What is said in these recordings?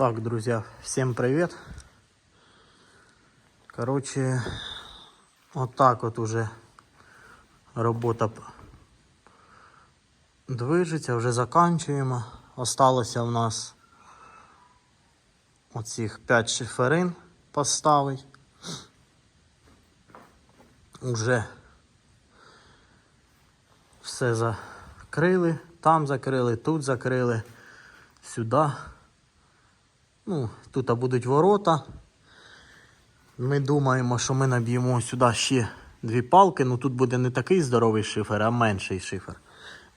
Так, друзья, всем привет. Короче, вот так вот уже робота движеться, вже заканчуємо. Осталося в нас оцих 5 шиферин поставить. Уже все закрили, там закрили, тут закрили, сюди. Ну, тут будуть ворота. Ми думаємо, що ми наб'ємо сюди ще дві палки. Ну тут буде не такий здоровий шифер, а менший шифер.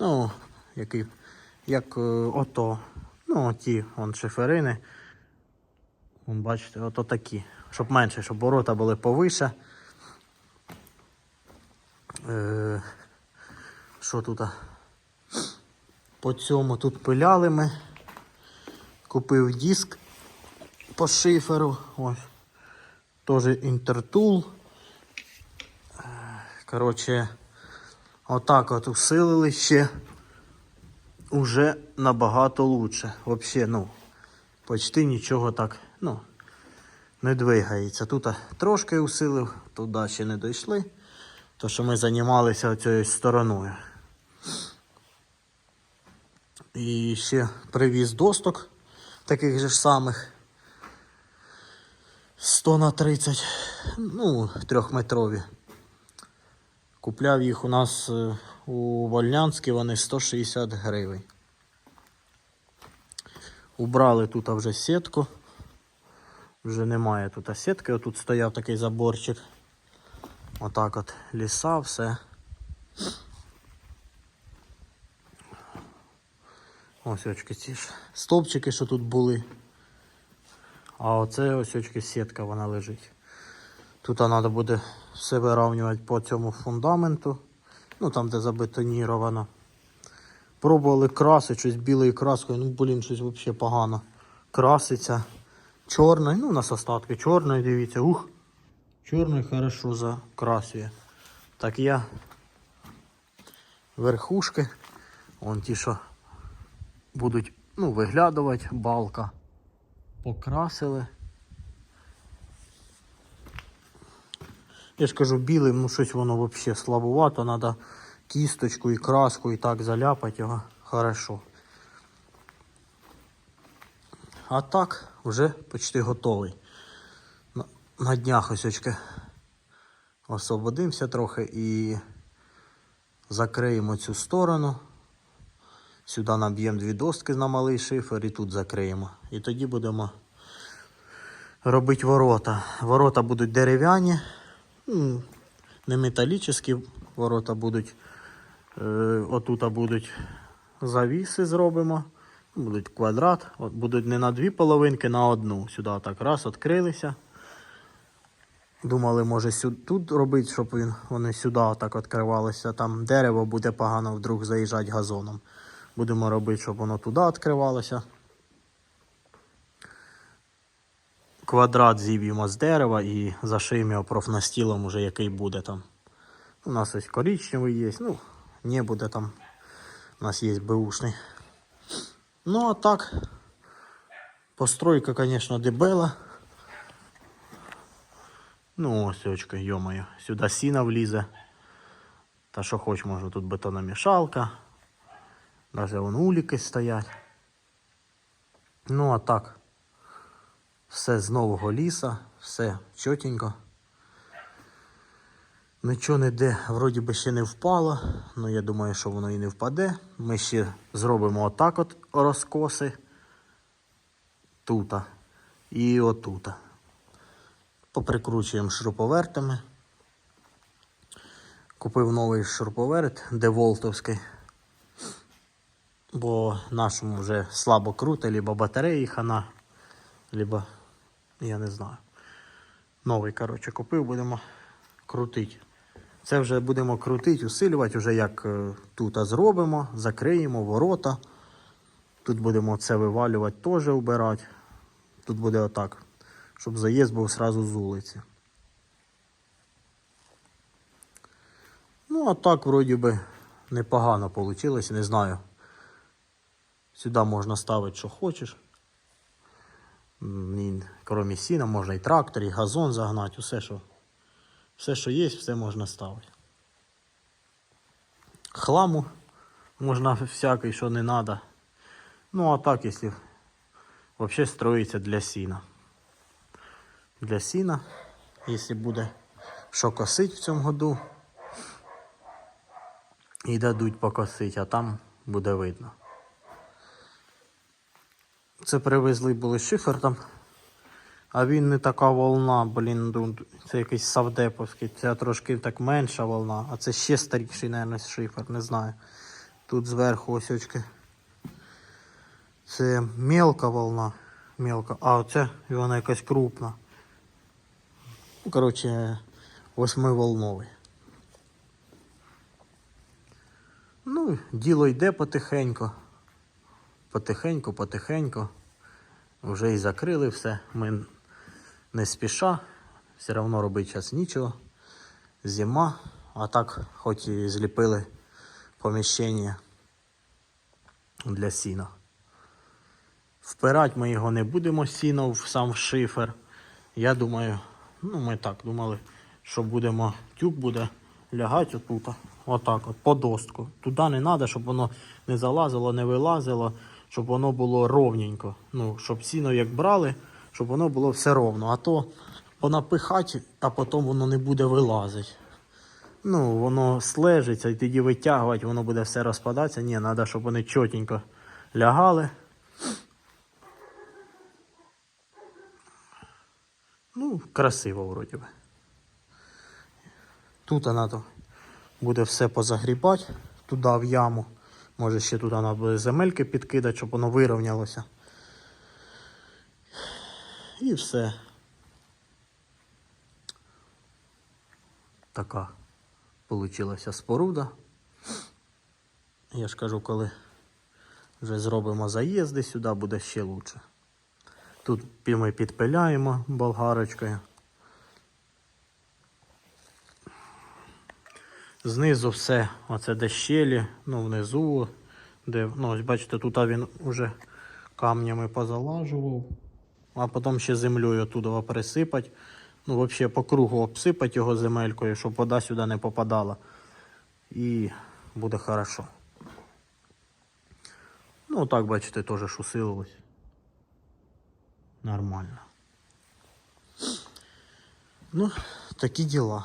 Ну, який, як е, ото. Ну, ті вон шиферини. Вон, бачите, ото такі. Щоб менше, щоб ворота були повише. Е, що тут? По цьому тут пиляли ми. Купив диск по шиферу. Ось. Тоже інтертул. Коротше, отак от усилили ще. Уже набагато лучше. Вообще, ну, почти нічого так, ну, не двигається. Тут трошки усилив, туди ще не дійшли. То що ми займалися цією стороною. І ще привіз досток таких же ж самих 100 на 30, ну, трьохметрові. Купляв їх у нас е, у Вольнянській, вони 160 гривень. Убрали тут вже сітку. Вже немає тут сітки, отут стояв такий заборчик. Отак от ліса, все. Ось очки ці ж стовпчики, що тут були. А оце ось очки сітка вона лежить. Тут треба буде все вирівнювати по цьому фундаменту. Ну там, де забетоніровано. Пробували красити щось білою краскою, ну блін, щось взагалі погано. Краситься чорною, ну у нас остатки чорної, дивіться, ух. Чорною хорошо закрасує. Так я верхушки, вон ті, що будуть ну, виглядувати, балка. Покрасили. Я ж кажу, білим, ну щось воно взагалі слабувато, треба кісточку і краску і так заляпати його хорошо. А так вже почти готовий. На днях ось очки освободимося трохи і закриємо цю сторону. Сюди наб'ємо дві доски на малий шифер і тут закриємо. І тоді будемо робити ворота. Ворота будуть дерев'яні, м, не металічні ворота будуть. Е, отут будуть завіси зробимо. Будуть квадрат. От будуть не на дві половинки, на одну. Сюди так раз відкрилися. Думали, може тут робити, щоб вони сюди так відкривалися. Там дерево буде погано вдруг заїжджати газоном. Будемо робити, щоб воно туди відкривалося. Квадрат зіб'ємо з дерева і зашиємо його профнастілом, уже який буде там. У нас ось коричневий є, ну, не буде там. У нас є беушний. Ну а так, постройка, конечно, дебела. Ну, ось очка, йомаю. Сюди сіна влізе. Та що хоч, може, тут бетономішалка. Даже вон уліки стоять. Ну а так. Все з нового ліса, все чотенько. Нічого ніде вроді би ще не впало, але я думаю, що воно і не впаде. Ми ще зробимо отак от розкоси. Тута і отута. Поприкручуємо шуруповертами. Купив новий шуруповерт деволтовський. Бо нашому вже слабо круто, либо батареї хана, либо я не знаю. Новий, коротше, купив, будемо крутити. Це вже будемо крутити, усилювати, вже як е, тут зробимо, закриємо ворота. Тут будемо це вивалювати, теж убирати. Тут буде отак, щоб заїзд був одразу з вулиці. Ну, а так, вроді би, непогано вийшло, не знаю. Сюди можна ставити, що хочеш. Крім сіна, можна і трактор, і газон загнати, усе, що, все, що є, все можна ставити. Хламу можна всякий, що не треба. Ну, а так, якщо взагалі строїться для сіна. Для сіна, якщо буде що косить в цьому году, і дадуть покосити, а там буде видно. Це привезли були шифер там, а він не така волна, блін, ну, це якийсь савдеповський, це трошки так менша волна, а це ще старіший, мабуть, шифер, не знаю. Тут зверху ось очки. Це мелка волна. Мелка. А оце вона якась крупна. Ну, коротше, восьмиволновий. Ну, діло йде потихеньку. Потихеньку, потихеньку. Вже і закрили все. Ми не спіша. Все одно робити час нічого. Зима. А так, хоч і зліпили поміщення для сіна. Впирать ми його не будемо сіно в сам шифер. Я думаю, ну ми так думали, що будемо, тюк буде лягати отут, отак, от, по достку. Туди не треба, щоб воно не залазило, не вилазило, щоб воно було ровненько. Ну, щоб сіно як брали, щоб воно було все ровно. А то понапихати, а потім воно не буде вилазити. Ну, воно слежиться і тоді витягувати, воно буде все розпадатися. Ні, треба, щоб вони чотенько лягали. Ну, красиво вроді би. Тут треба буде все позагрібати, туди в яму. Може ще туди треба буде земельки підкидати, щоб воно вирівнялося. І все. Така получилася споруда. Я ж кажу, коли вже зробимо заїзди сюди, буде ще краще. Тут ми підпиляємо болгарочкою. Знизу все, оце де щелі, ну внизу, де, ну ось бачите, тут він вже камнями позалажував, а потім ще землею туди присипати. Ну, взагалі по кругу обсипати його земелькою, щоб вода сюди не попадала. І буде хорошо. Ну, так, бачите, теж усилилось. Нормально. Ну, такі діла.